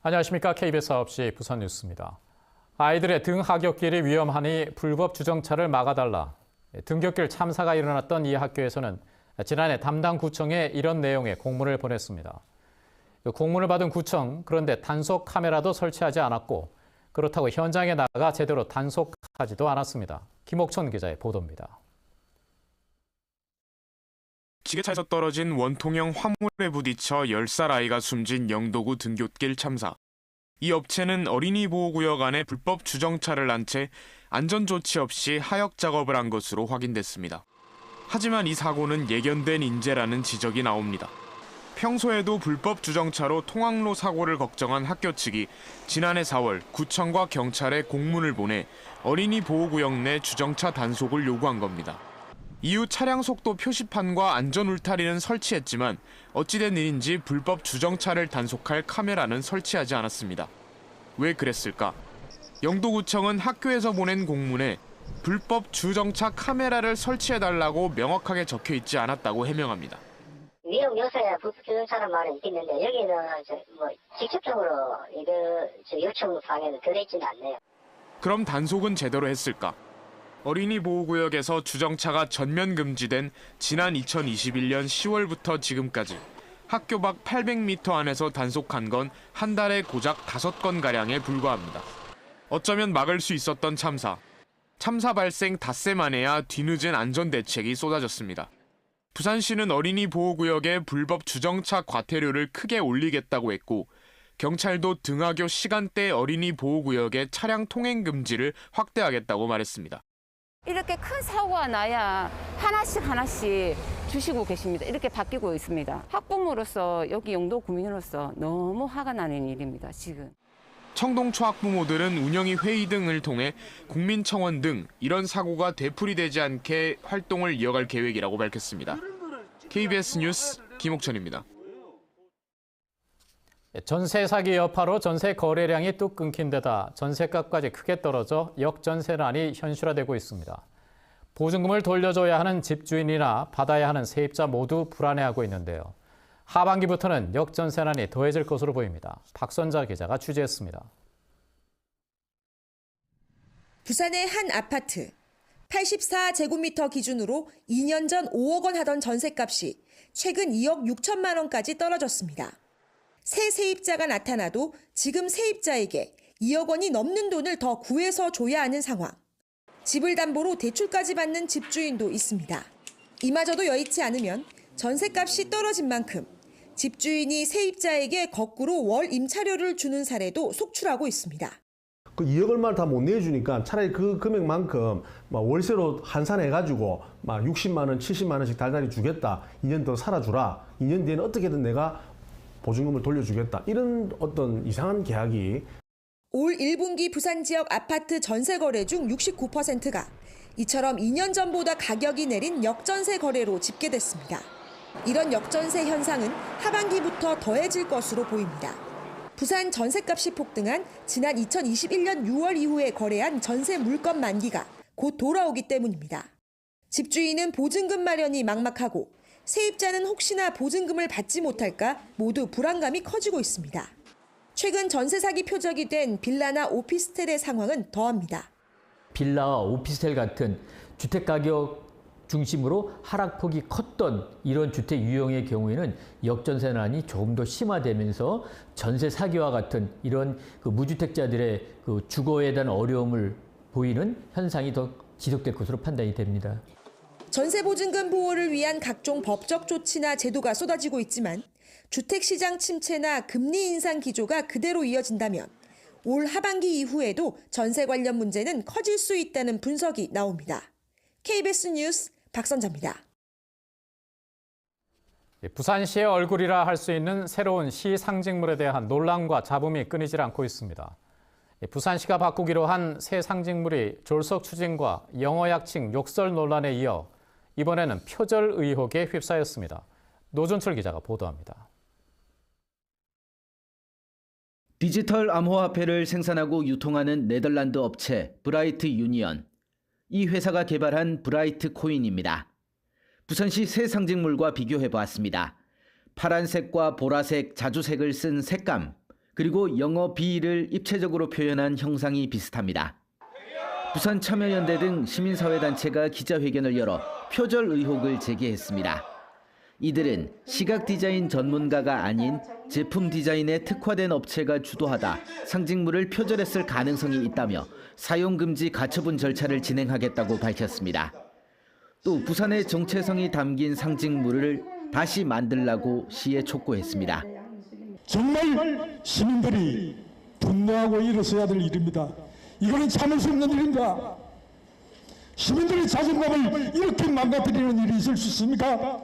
안녕하십니까. KBS 9시 부산 뉴스입니다. 아이들의 등 하굣길이 위험하니 불법 주정차를 막아달라. 등굣길 참사가 일어났던 이 학교에서는 지난해 담당 구청에 이런 내용의 공문을 보냈습니다. 그 공문을 받은 구청, 그런데 단속 카메라도 설치하지 않았고 그렇다고 현장에 나가 제대로 단속하지도 않았습니다. 김옥천 기자의 보도입니다. 지게차에서 떨어진 원통형 화물에 부딪혀 10살 아이가 숨진 영도구 등굣길 참사. 이 업체는 어린이 보호구역 안에 불법 주정차를 한 채 안전 조치 없이 하역 작업을 한 것으로 확인됐습니다. 하지만 이 사고는 예견된 인재라는 지적이 나옵니다. 평소에도 불법 주정차로 통학로 사고를 걱정한 학교 측이 지난해 4월 구청과 경찰에 공문을 보내 어린이 보호구역 내 주정차 단속을 요구한 겁니다. 이후 차량 속도 표시판과 안전 울타리는 설치했지만 어찌된 일인지 불법 주정차를 단속할 카메라는 설치하지 않았습니다. 왜 그랬을까? 영도구청은 학교에서 보낸 공문에 불법 주정차 카메라를 설치해달라고 명확하게 적혀 있지 않았다고 해명합니다. 위험 요소에 부주차는 말은 있겠는데 여기는 저, 뭐 직접적으로 이거 저 요청 사항에는 들어있지는 않네요. 그럼 단속은 제대로 했을까? 어린이 보호구역에서 주정차가 전면 금지된 지난 2021년 10월부터 지금까지 학교 밖 800m 안에서 단속한 건 한 달에 고작 5건 가량에 불과합니다. 어쩌면 막을 수 있었던 참사. 참사 발생 닷새 만에야 뒤늦은 안전 대책이 쏟아졌습니다. 부산시는 어린이 보호구역에 불법 주정차 과태료를 크게 올리겠다고 했고 경찰도 등하교 시간대 어린이 보호구역의 차량 통행 금지를 확대하겠다고 말했습니다. 이렇게 큰 사고가 나야 하나씩 하나씩 주시고 계십니다. 이렇게 바뀌고 있습니다. 학부모로서 여기 영도 구민으로서 너무 화가 나는 일입니다. 지금. 청동초 학부모들은 운영위 회의 등을 통해 국민청원 등 이런 사고가 되풀이되지 않게 활동을 이어갈 계획이라고 밝혔습니다. KBS 뉴스 김옥천입니다. 전세 사기 여파로 전세 거래량이 뚝 끊긴 데다 전세값까지 크게 떨어져 역전세난이 현실화되고 있습니다. 보증금을 돌려줘야 하는 집주인이나 받아야 하는 세입자 모두 불안해하고 있는데요. 하반기부터는 역전세난이 더해질 것으로 보입니다. 박선자 기자가 취재했습니다. 부산의 한 아파트. 84제곱미터 기준으로 2년 전 5억 원 하던 전셋값이 최근 2억 6천만 원까지 떨어졌습니다. 새 세입자가 나타나도 지금 세입자에게 2억 원이 넘는 돈을 더 구해서 줘야 하는 상황. 집을 담보로 대출까지 받는 집주인도 있습니다. 이마저도 여의치 않으면 전셋값이 떨어진 만큼 집주인이 세입자에게 거꾸로 월 임차료를 주는 사례도 속출하고 있습니다. 그 2억 얼마를 다 못 내주니까 차라리 그 금액만큼 막 월세로 환산해가지고 막 60만 원, 70만 원씩 달달이 주겠다. 2년 더 살아주라. 2년 뒤에는 어떻게든 내가 보증금을 돌려주겠다. 이런 어떤 이상한 계약이 올 1분기 부산 지역 아파트 전세 거래 중 69%가 이처럼 2년 전보다 가격이 내린 역전세 거래로 집계됐습니다. 이런 역전세 현상은 하반기부터 더해질 것으로 보입니다. 부산 전세값이 폭등한 지난 2021년 6월 이후에 거래한 전세 물건 만기가 곧 돌아오기 때문입니다. 집주인은 보증금 마련이 막막하고 세입자는 혹시나 보증금을 받지 못할까 모두 불안감이 커지고 있습니다. 최근 전세 사기 표적이 된 빌라나 오피스텔의 상황은 더합니다. 빌라와 오피스텔 같은 주택 가격 중심으로 하락폭이 컸던 이런 주택 유형의 경우에는 역전세난이 조금 더 심화되면서 전세 사기와 같은 이런 그 무주택자들의 그 주거에 대한 어려움을 보이는 현상이 더 지속될 것으로 판단이 됩니다. 전세 보증금 보호를 위한 각종 법적 조치나 제도가 쏟아지고 있지만 주택 시장 침체나 금리 인상 기조가 그대로 이어진다면 올 하반기 이후에도 전세 관련 문제는 커질 수 있다는 분석이 나옵니다. KBS 뉴스 박선자입니다. 부산시의 얼굴이라 할 수 있는 새로운 시 상징물에 대한 논란과 잡음이 끊이질 않고 있습니다. 부산시가 바꾸기로 한 새 상징물이 졸속 추진과 영어 약칭 욕설 논란에 이어 이번에는 표절 의혹에 휩싸였습니다. 노준철 기자가 보도합니다. 디지털 암호화폐를 생산하고 유통하는 네덜란드 업체 브라이트 유니언. 이 회사가 개발한 브라이트 코인입니다. 부산시 새 상징물과 비교해 보았습니다. 파란색과 보라색, 자주색을 쓴 색감, 그리고 영어 비를 입체적으로 표현한 형상이 비슷합니다. 부산 참여연대 등 시민사회단체가 기자회견을 열어 표절 의혹을 제기했습니다. 이들은 시각 디자인 전문가가 아닌 제품 디자인에 특화된 업체가 주도하다 상징물을 표절했을 가능성이 있다며 사용 금지 가처분 절차를 진행하겠다고 밝혔습니다. 또 부산의 정체성이 담긴 상징물을 다시 만들라고 시에 촉구했습니다. 정말 시민들이 분노하고 일어서야 될 일입니다. 이거는 참을 수 없는 일입니다. 시민들의 자존감을 이렇게 망가뜨리는 일이 있을 수 있습니까?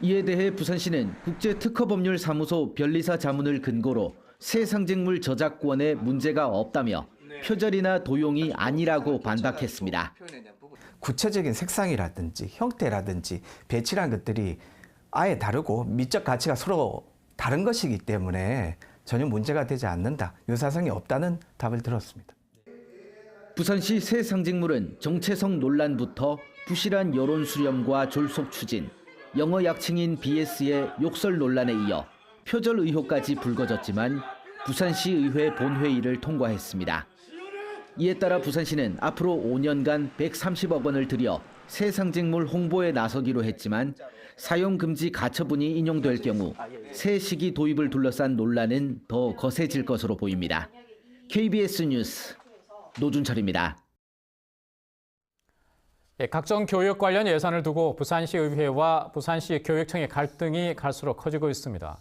이에 대해 부산시는 국제특허법률사무소 변리사 자문을 근거로 새 상징물 저작권에 문제가 없다며 표절이나 도용이 아니라고 반박했습니다. 구체적인 색상이라든지 형태라든지 배치란 것들이 아예 다르고 미적 가치가 서로 다른 것이기 때문에 전혀 문제가 되지 않는다. 유사성이 없다는 답을 들었습니다. 부산시 새 상징물은 정체성 논란부터 부실한 여론 수렴과 졸속 추진, 영어 약칭인 BS의 욕설 논란에 이어 표절 의혹까지 불거졌지만 부산시 의회 본회의를 통과했습니다. 이에 따라 부산시는 앞으로 5년간 130억 원을 들여 새 상징물 홍보에 나서기로 했지만 사용 금지 가처분이 인용될 경우 새 시기 도입을 둘러싼 논란은 더 거세질 것으로 보입니다. KBS 뉴스 노준철입니다. 예, 각종 교육 관련 예산을 두고 부산시 의회와 부산시 교육청의 갈등이 갈수록 커지고 있습니다.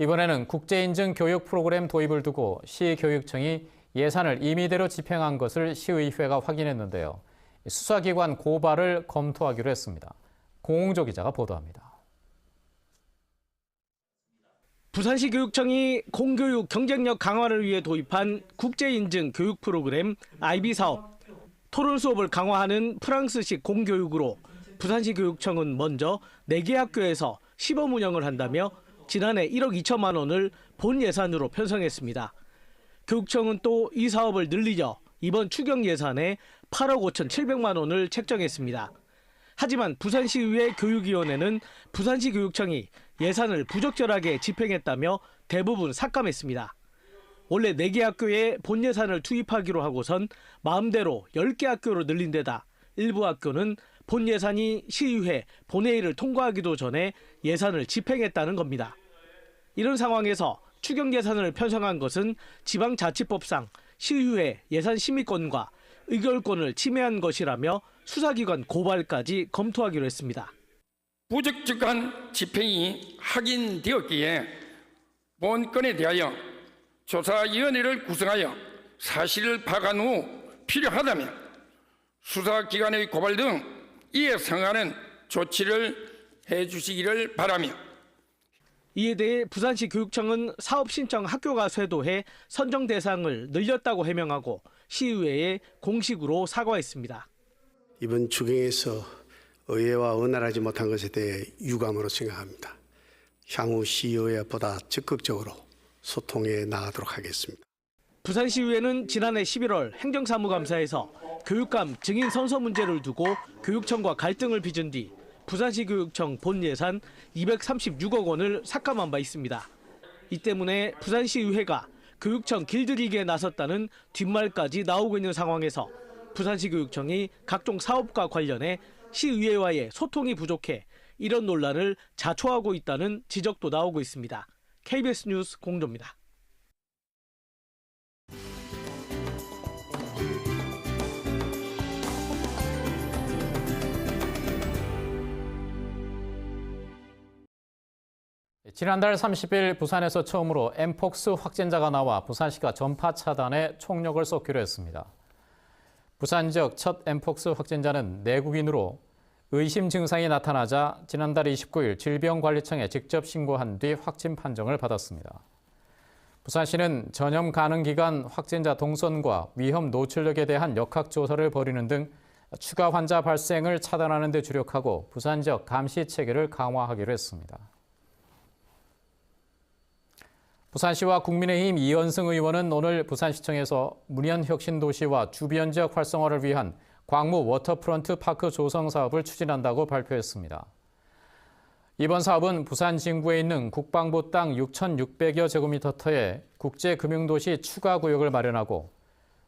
이번에는 국제인증 교육 프로그램 도입을 두고 시교육청이 예산을 임의대로 집행한 것을 시의회가 확인했는데요. 수사기관 고발을 검토하기로 했습니다. 공홍조 기자가 보도합니다. 부산시 교육청이 공교육 경쟁력 강화를 위해 도입한 국제인증 교육 프로그램 IB 사업. 토론 수업을 강화하는 프랑스식 공교육으로 부산시 교육청은 먼저 4개 학교에서 시범 운영을 한다며 지난해 1억 2천만 원을 본 예산으로 편성했습니다. 교육청은 또 이 사업을 늘리려 이번 추경 예산에 8억 5천 7백만 원을 책정했습니다. 하지만 부산시의회 교육위원회는 부산시 교육청이 예산을 부적절하게 집행했다며 대부분 삭감했습니다. 원래 4개 학교에 본 예산을 투입하기로 하고선 마음대로 10개 학교로 늘린 데다 일부 학교는 본 예산이 시의회 본회의를 통과하기도 전에 예산을 집행했다는 겁니다. 이런 상황에서 추경 예산을 편성한 것은 지방자치법상 시의회 예산 심의권과 의결권을 침해한 것이라며 수사기관 고발까지 검토하기로 했습니다. 부적절한 집행이 확인되었기에 본 건에 대하여 조사위원회를 구성하여 사실을 파악한 후 필요하다면 수사기관의 고발 등 이에 상하는 조치를 해 주시기를 바라며 이에 대해 부산시 교육청은 사업 신청 학교가 쇄도해 선정 대상을 늘렸다고 해명하고 시의회에 공식으로 사과했습니다. 이번 추경에서 의회와 원활하지 못한 것에 대해 유감으로 생각합니다. 향후 시의회보다 적극적으로 소통해 나가도록 하겠습니다. 부산시의회는 지난해 11월 행정사무감사에서 교육감 증인 선서 문제를 두고 교육청과 갈등을 빚은 뒤 부산시 교육청 본 예산 236억 원을 삭감한 바 있습니다. 이 때문에 부산시의회가 교육청 길들이기에 나섰다는 뒷말까지 나오고 있는 상황에서 부산시 교육청이 각종 사업과 관련해 시의회와의 소통이 부족해 이런 논란을 자초하고 있다는 지적도 나오고 있습니다. KBS 뉴스 공조입니다. 지난달 30일 부산에서 처음으로 엠폭스 확진자가 나와 부산시가 전파 차단에 총력을 쏟기로 했습니다. 부산 지역 첫 엠폭스 확진자는 내국인으로 의심 증상이 나타나자 지난달 29일 질병관리청에 직접 신고한 뒤 확진 판정을 받았습니다. 부산시는 전염 가능 기간 확진자 동선과 위험 노출력에 대한 역학 조사를 벌이는 등 추가 환자 발생을 차단하는 데 주력하고 부산 지역 감시 체계를 강화하기로 했습니다. 부산시와 국민의힘 이현승 의원은 오늘 부산시청에서 문현혁신도시와 주변 지역 활성화를 위한 광무 워터프런트 파크 조성 사업을 추진한다고 발표했습니다. 이번 사업은 부산 진구에 있는 국방부 땅 6,600여 제곱미터 터에 국제금융도시 추가 구역을 마련하고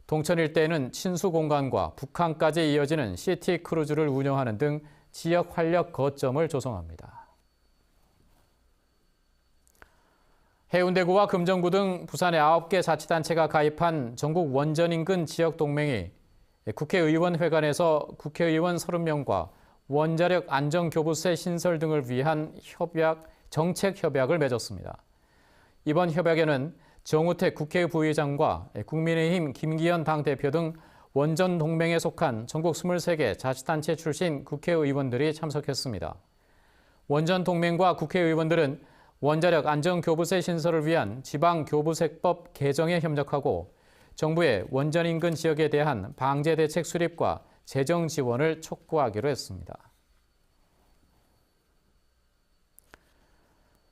동천 일대에는 친수 공간과 북한까지 이어지는 시티 크루즈를 운영하는 등 지역 활력 거점을 조성합니다. 해운대구와 금정구 등 부산의 9개 자치단체가 가입한 전국 원전 인근 지역 동맹이 국회의원회관에서 국회의원 30명과 원자력 안전교부세 신설 등을 위한 협약, 정책 협약을 맺었습니다. 이번 협약에는 정우택 국회 부의장과 국민의힘 김기현 당대표 등 원전 동맹에 속한 전국 23개 자치단체 출신 국회의원들이 참석했습니다. 원전 동맹과 국회의원들은 원자력 안전교부세 신설을 위한 지방교부세법 개정에 협력하고 정부의 원전 인근 지역에 대한 방제 대책 수립과 재정 지원을 촉구하기로 했습니다.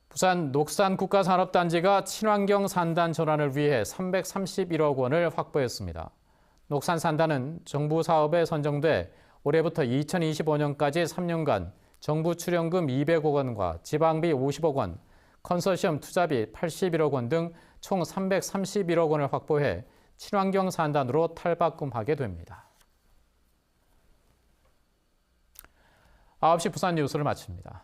부산 녹산 국가산업단지가 친환경 산단 전환을 위해 331억 원을 확보했습니다. 녹산 산단은 정부 사업에 선정돼 올해부터 2025년까지 3년간 정부 출연금 200억 원과 지방비 50억 원, 컨소시엄 투자비 81억 원 등 총 331억 원을 확보해 친환경 산단으로 탈바꿈하게 됩니다. 9시 부산 뉴스를 마칩니다.